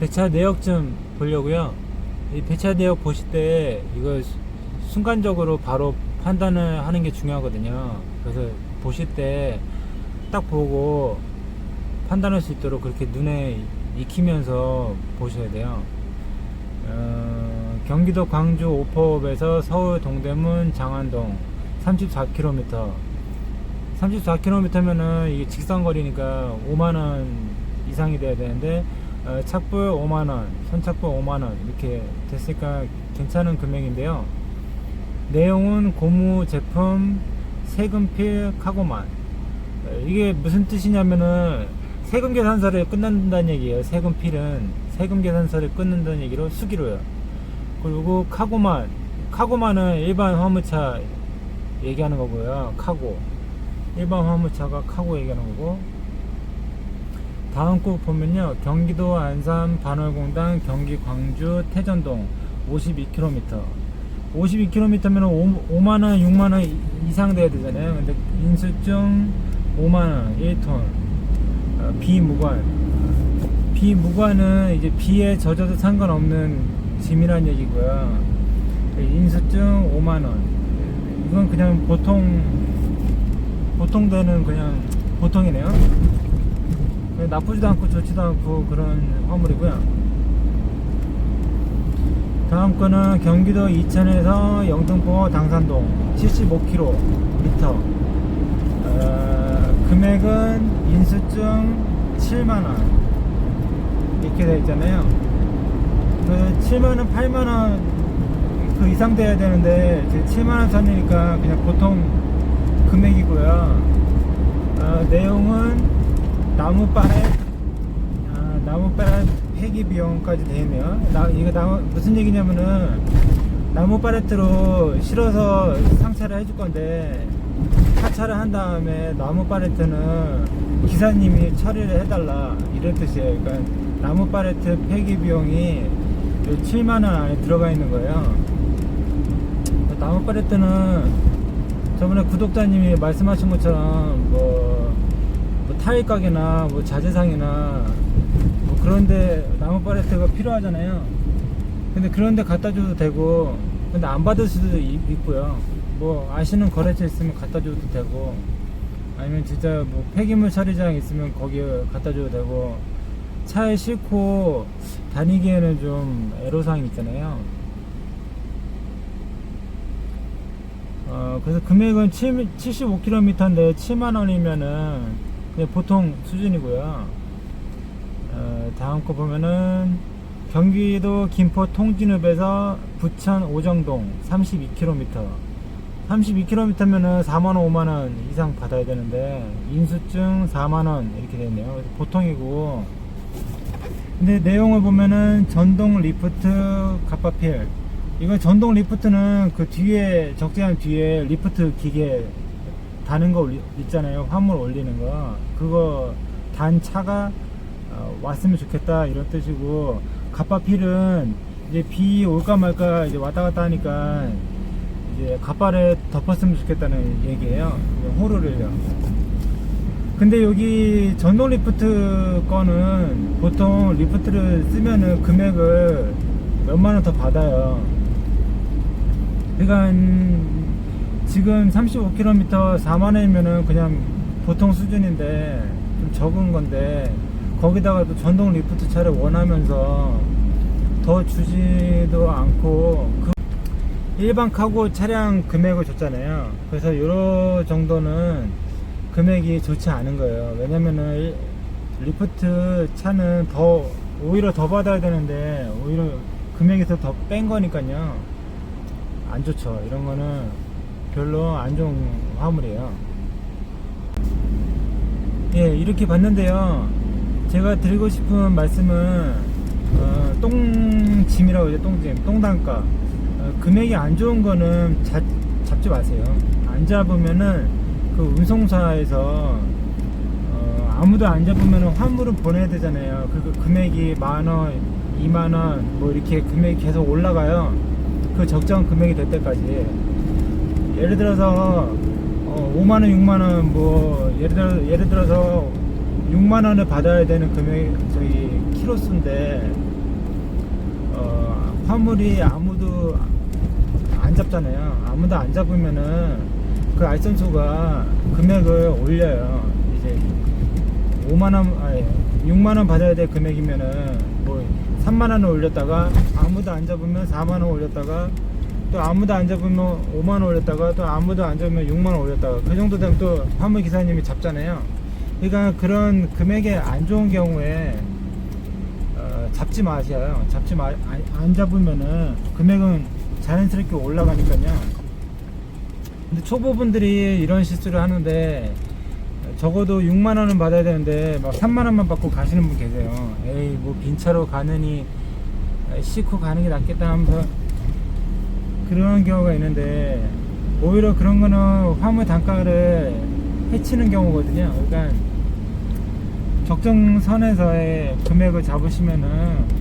배차 내역 좀 보려고요. 이 배차 내역 보실 때 이거 수- 순간적으로 바로 판단을 하는 게 중요하거든요. 그래서 보실 때 딱 보고 판단할 수 있도록 그렇게 눈에 익히면서 보셔야 돼요. 어, 경기도 광주 오포읍에서 서울 동대문 장안동 34km 34km면은 이게 직선 거리니까 5만 원 이상이 돼야 되는데 어, 착불 5만원 선착불 5만원 이렇게 됐으니까 괜찮은 금액인데요. 내용은 고무 제품 세금필 카고만. 어, 이게 무슨 뜻이냐면은 세금 계산서를 끝낸다는 얘기예요. 세금필은 세금 계산서를 끊는다는 얘기로 수기로요. 그리고 카고만 카고만은 일반 화물차 얘기하는 거고요. 카고. 일반 화물차가 카고 얘기하는 거고 다음 꼭 보면요. 경기도 안산 반월공단 경기 광주 태전동 52km 52km면 5 만원 6만원 이상 돼야 되잖아요. 근데 인수증 5만원 1톤 어, 비무관. 비무관은 이제 비에 젖어도 상관없는 짐이란 얘기고요. 인수증 5만원. 이건 그냥 보통 보통 되는 그냥 보통이네요. 그냥 나쁘지도 않고 좋지도 않고 그런 화물이고요. 다음 거는 경기도 이천에서 영등포 당산동 75km. 어, 금액은 인수증 7만원. 이렇게 되어 있잖아요. 그 7만원, 8만원 그 이상 돼야 되는데, 지금 7만원 선이니까 그냥 보통 금액이고요. 어, 내용은 나무 빠렛, 아, 나무 빠렛 폐기 비용까지 있네요. 나, 이거 나무, 무슨 얘기냐면은 나무 빠렛으로 실어서 상차를 해줄 건데 하차를 한 다음에 나무 빠렛은 기사님이 처리를 해달라 이런 뜻이에요. 그러니까 나무 빠렛 폐기 비용이 7만 원 안에 들어가 있는 거예요. 나무 팔레트는 저번에 구독자님이 말씀하신 것처럼 뭐, 뭐 타일 가게나 뭐 자재상이나 뭐 그런데 나무 팔레트가 필요하잖아요. 근데 그런데 갖다 줘도 되고 근데 안 받을 수도 있- 있고요. 뭐 아시는 거래처 있으면 갖다 줘도 되고 아니면 진짜 뭐 폐기물 처리장 있으면 거기 갖다 줘도 되고 차에 싣고 다니기에는 좀 애로사항이 있잖아요. 어, 그래서 금액은 7, 75km인데 7만원이면은 그냥 보통 수준이고요. 어, 다음 거 보면은 경기도 김포 통진읍에서 부천 오정동 32km. 32km면은 4만원, 5만원 이상 받아야 되는데, 인수증 4만원 이렇게 되네요. 보통이고, 근데 내용을 보면은 전동 리프트 갑바필 이거 전동 리프트는 그 뒤에 적재한 뒤에 리프트 기계 다는 거 있잖아요. 화물 올리는 거. 그거 단 차가 어, 왔으면 좋겠다 이런 뜻이고 갑바필은 이제 비 올까 말까 이제 왔다 갔다 하니까 이제 갑바를 덮었으면 좋겠다는 얘기예요. 호루를요. 근데 여기 전동 리프트 거는 보통 리프트를 쓰면은 금액을 몇만 원 더 받아요. 그러니까 음, 지금 35km 4만 원이면은 그냥 보통 수준인데 좀 적은 건데 거기다가 또 전동 리프트 차를 원하면서 더 주지도 않고 그 일반 카고 차량 금액을 줬잖아요. 그래서 이런 정도는 금액이 좋지 않은 거예요. 왜냐면은 일- 리프트 차는 더 오히려 더 받아야 되는데 오히려 금액에서 더 뺀 거니까요. 안 좋죠. 이런 거는 별로 안 좋은 화물이에요. 예, 이렇게 봤는데요. 제가 드리고 싶은 말씀은 어, 똥짐이라고 하죠. 똥짐, 똥단가. 어, 금액이 안 좋은 거는 잡, 잡지 마세요. 안 잡으면은 그 운송사에서 어, 아무도 안 잡으면 환물을 보내야 되잖아요. 그 금액이 만 원, 2만 원, 뭐 이렇게 금액이 계속 올라가요. 그 적정 금액이 될 때까지. 예를 들어서 어, 5만 원, 6만 원, 뭐 예를 들어 예를 들어서 6만 원을 받아야 되는 금액 저기 키로수인데 화물이 아무도 안 잡잖아요. 아무도 안 잡으면은 그 알선소가 금액을 올려요. 이제 5만 원, 아니 6만 원 받아야 될 금액이면은 뭐 3만 원을 올렸다가 아무도 안 잡으면 4만 원 올렸다가 또 아무도 안 잡으면 5만 원 올렸다가 또 아무도 안 잡으면 6만 원 올렸다가 그 정도 되면 또 화물 기사님이 잡잖아요. 그러니까 그런 금액에 안 좋은 경우에 어, 잡지 마세요. 잡지 마, 안, 안 잡으면은 금액은 자연스럽게 올라가니까요. 근데 초보분들이 이런 실수를 하는데 적어도 6만 원은 받아야 되는데 막 3만 원만 받고 가시는 분 계세요. 에이 뭐 빈차로 가느니 싣고 가는 게 낫겠다 하면서 그런 경우가 있는데 오히려 그런 거는 화물 단가를 해치는 경우거든요. 그러니까 적정선에서의 금액을 잡으시면은